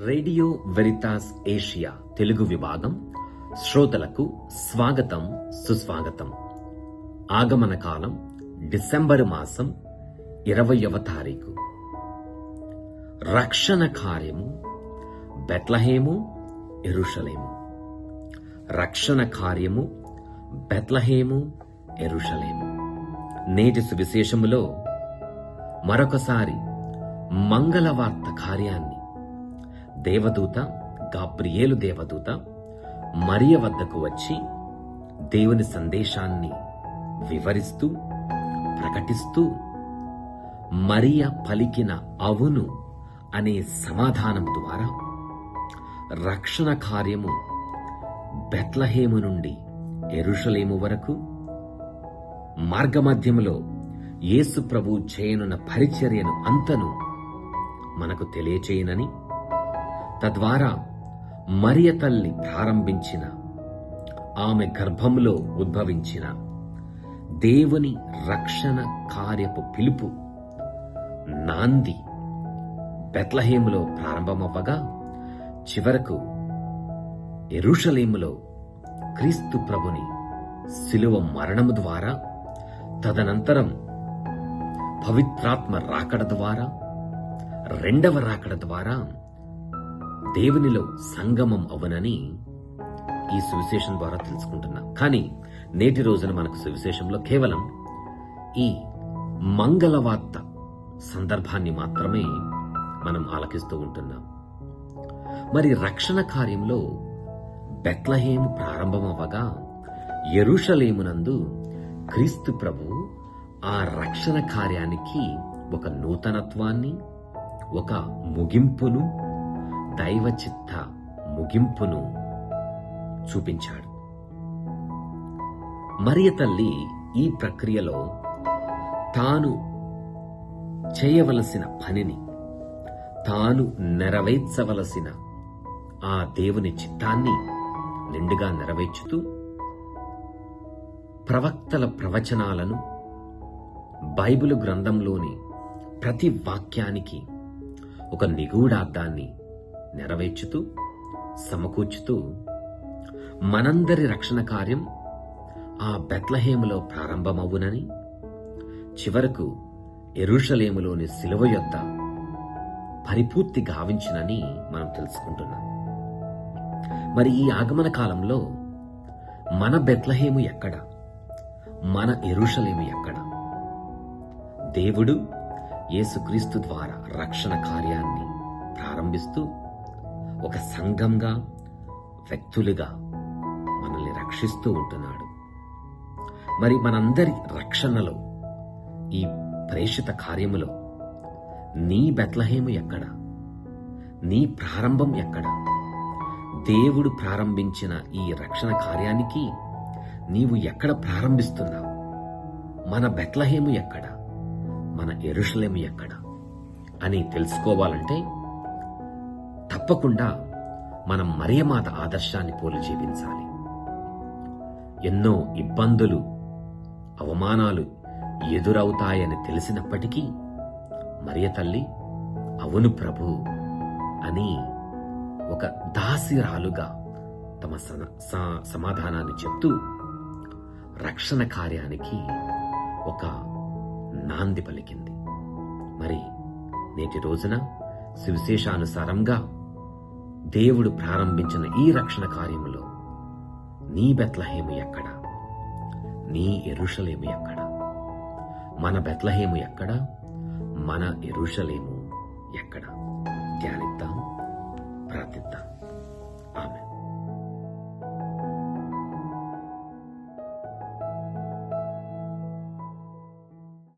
Radio Veritas Asia Telugu విభాగం శ్రోతలకు స్వాగతం సుస్వాగతం. ఆగమన కాలం డిసెంబరు మాసం ఇరవయవ తారీఖు. రక్షణ కార్యము బెత్లహేము ఎరుషలేము. రక్షణ కార్యము బెత్లహేము ఎరుషలేము. నేటి సువిశేషములో మరొకసారి మంగళవార్త కార్యాన్ని దేవదూత గాబ్రియేలు దేవదూత మరియ వద్దకు వచ్చి దేవుని సందేశాన్ని వివరిస్తూ ప్రకటిస్తూ మరియ పలికిన అవును అనే సమాధానం ద్వారా రక్షణ కార్యము బెత్లహేము నుండి ఎరుషలేము వరకు మార్గమధ్యములో యేసు ప్రభు చేయనున్న పరిచర్యను అంతను మనకు తెలియచేయనని తద్వారా మరియ తల్లి ప్రారంభించిన ఆమె గర్భంలో ఉద్భవించిన దేవుని రక్షణ కార్యపు పిలుపు నాంది బెత్లహేములో ప్రారంభమవ్వగా చివరకు ఎరుషలేములో క్రీస్తు ప్రభుని శిలువ మరణము ద్వారా తదనంతరం పవిత్రాత్మ రాకడ ద్వారా రెండవ రాకడ ద్వారా దేవునిలో సంగమం అవనని ఈ సువిశేషం ద్వారా తెలుసుకుంటున్నాం. కానీ నేటి రోజున మనకు సువిశేషంలో కేవలం ఈ మంగళవార్త సందర్భాన్ని మాత్రమే మనం ఆలకిస్తూ ఉంటున్నాం. మరి రక్షణ కార్యంలో బెత్లహేము ప్రారంభమవ్వగా ఎరుషలేమునందు క్రీస్తు ప్రభు ఆ రక్షణ కార్యానికి ఒక నూతనత్వాన్ని ఒక ముగింపును దైవ చిత్త ముగింపును చూపించాడు. మరియ తల్లి ఈ ప్రక్రియలో తాను చేయవలసిన పనిని తాను నెరవేర్చవలసిన ఆ దేవుని చిత్తాన్ని నిండుగా నెరవేర్చుతూ ప్రవక్తల ప్రవచనాలను బైబిలు గ్రంథంలోని ప్రతి వాక్యానికి ఒక నిగూఢార్థాన్ని నెరవేర్చుతూ సమకూర్చుతూ మనందరి రక్షణ కార్యం ఆ బెత్లహేములో ప్రారంభమవునని చివరకు ఎరుషలేములోని శిలువ యొద్ద పరిపూర్తి గావించినని మనం తెలుసుకుంటున్నాం. మరి ఈ ఆగమన కాలంలో మన బెత్లహేము ఎక్కడ? మన ఎరుషలేము ఎక్కడ? దేవుడు యేసుక్రీస్తు ద్వారా రక్షణ కార్యాన్ని ప్రారంభిస్తూ ఒక సంఘంగా వ్యక్తులుగా మనల్ని రక్షిస్తూ ఉంటున్నాడు. మరి మనందరి రక్షణలో ఈ ప్రేషిత కార్యములో నీ బెత్లహేము ఎక్కడ? నీ ప్రారంభం ఎక్కడ? దేవుడు ప్రారంభించిన ఈ రక్షణ కార్యానికి నీవు ఎక్కడ ప్రారంభిస్తున్నావు? మన బెత్లహేము ఎక్కడ? మన ఎరుషలేము ఎక్కడ? అని తెలుసుకోవాలంటే తప్పకుండా మనం మరియమాత ఆదర్శాన్ని పోలి జీవించాలి. ఎన్నో ఇబ్బందులు అవమానాలు ఎదురవుతాయని తెలిసినప్పటికీ మరియ తల్లి అవును ప్రభు అని ఒక దాసిరాలుగా తమ సమాధానాన్ని చెప్తూ రక్షణ కార్యానికి ఒక నాంది పలికింది. మరి నేటి రోజున సువిశేషానుసారంగా దేవుడు ప్రారంభించిన ఈ రక్షణ కార్యములో నీ బెత్లహేము ఎక్కడ? నీ ఎరుషలేము ఎక్కడ? మన బెత్లహేము ఎక్కడ? మన ఎరుషలేము ఎక్కడ? ధ్యానిద్దాం ప్రార్థిద్దాం.